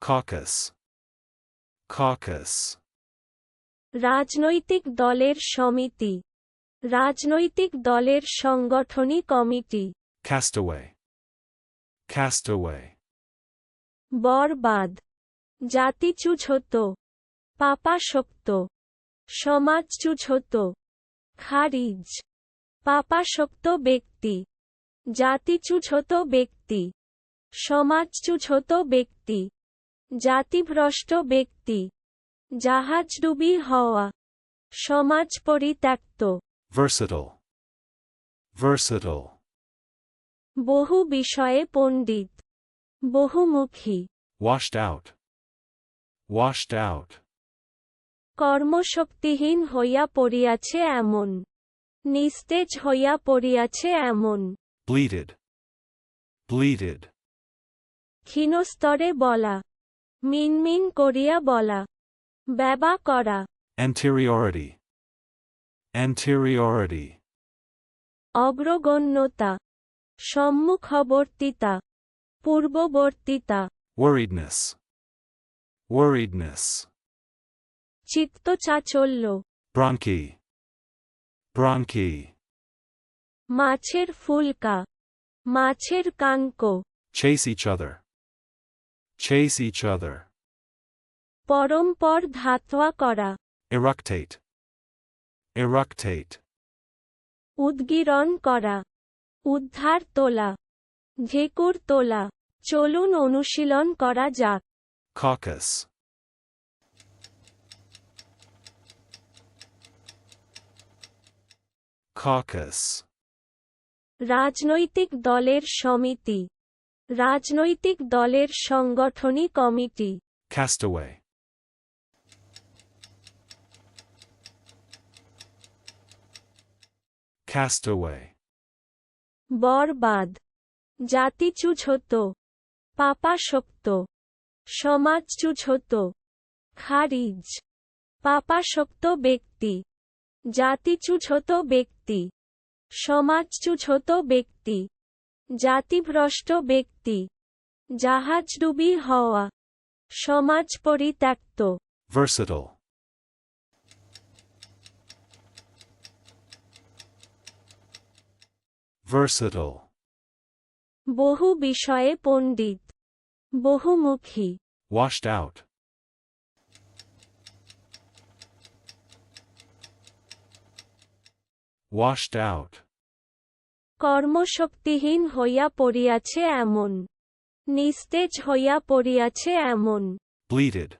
Caucus. Caucus. রাজনৈতিক দলের সমিতি। রাজনৈতিক দলের সংগঠনী কমিটি। Castaway. Castaway. বরবাদ। জাতিচ্যুত পাপাসক্ত। সমাজচ্যুত খারিজ। পাপাসক্ত ব্যক্তি। জাতিচ্যুত ব্যক্তি। সমাজচ্যুত ব্যক্তি। জাতিভ্রষ্ট ব্যক্তি জাহাজডুবি হওয়া সমাজ পরিত্যক্ত Versatile. Versatile. বহু বিষয়ে পণ্ডিত বহুমুখী Washed out. Washed out. কর্মশক্তিহীন হইয়া পড়িয়াছে এমন নিস্তেজ হইয়া পড়িয়াছে এমন Bleated. Bleated. ক্ষীণস্তরে বলা মিন মিন করিয়া বলা। ব্যবা করা। অ্যান্টেরিওরিটি অ্যান্টেরিওরিটি অগ্রগণ্যতা। সম্মুখবর্তিতা। পূর্ববর্তিতা। ওয়ারিডনেস ওয়ারিডনেস চিত্ত চাচল্য ব্রঙ্কি ব্রাঙ্কি মাছের ফুলকা। মাছের কাঙ্ক। চেসি চাদর Chase each other. পরম্পর ধাতোয়া করা Eructate. Eructate. উদ্গীরণ করা উদ্ধার তোলা ঢেকুর তোলা চলুন অনুশীলন করা যাক Caucus. Caucus. রাজনৈতিক দলের সমিতি রাজনৈতিক দলের সংগঠনী কমিটি। Castaway. Castaway. বরবাদ। জাতিচ্যুত পাপাসক্ত। সমাজচ্যুত খারিজ। পাপা পাপাসক্ত ব্যক্তি। জাতিচ্যুত ব্যক্তি। সমাজ সমাজচ্যুত ব্যক্তি। জাতিভ্রষ্ট ব্যক্তি জাহাজডুবি হওয়া সমাজ পরিত্যক্ত Versatile. Versatile. বহু বিষয়ে পণ্ডিত বহুমুখী Washed out. Washed out. কর্মশক্তিহীন হইয়া পড়িয়াছে এমন নিস্তেজ হইয়া পড়িয়াছে এমন Bleated.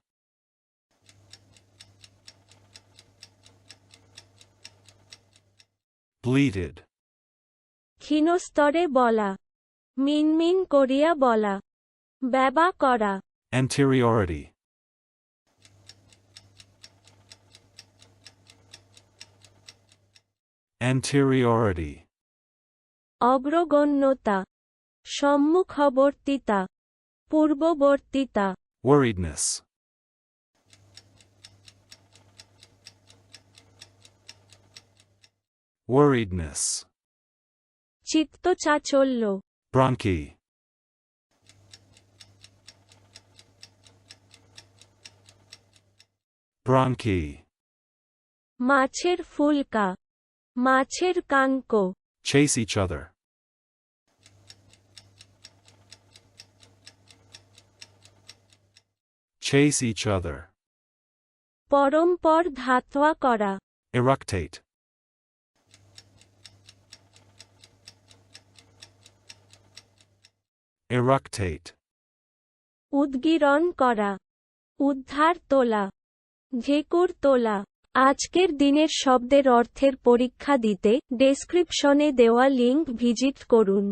Bleated. ক্ষীণস্তরে বলা মিনমিন করিয়া বলা ব্যবা করা Anteriority. Anteriority. অগ্রগণ্যতা সম্মুখবর্তিতা পূর্ববর্তিতা Worriedness. Worriedness. চিত্তচাচল্য Bronchi. Bronchi. মাছের ফুলকা মাছের কাঙ্ক Chase each other. Chase each other. পরম্পর ধাতোয়া করা Eructate. Eructate. উদ্গীরণ করা উদ্ধার তোলা ঢেকুর তোলা আজকের দিনের শব্দের অর্থের পরীক্ষা দিতে ডেসক্রিপশনে দেওয়া লিংক ভিজিট করুন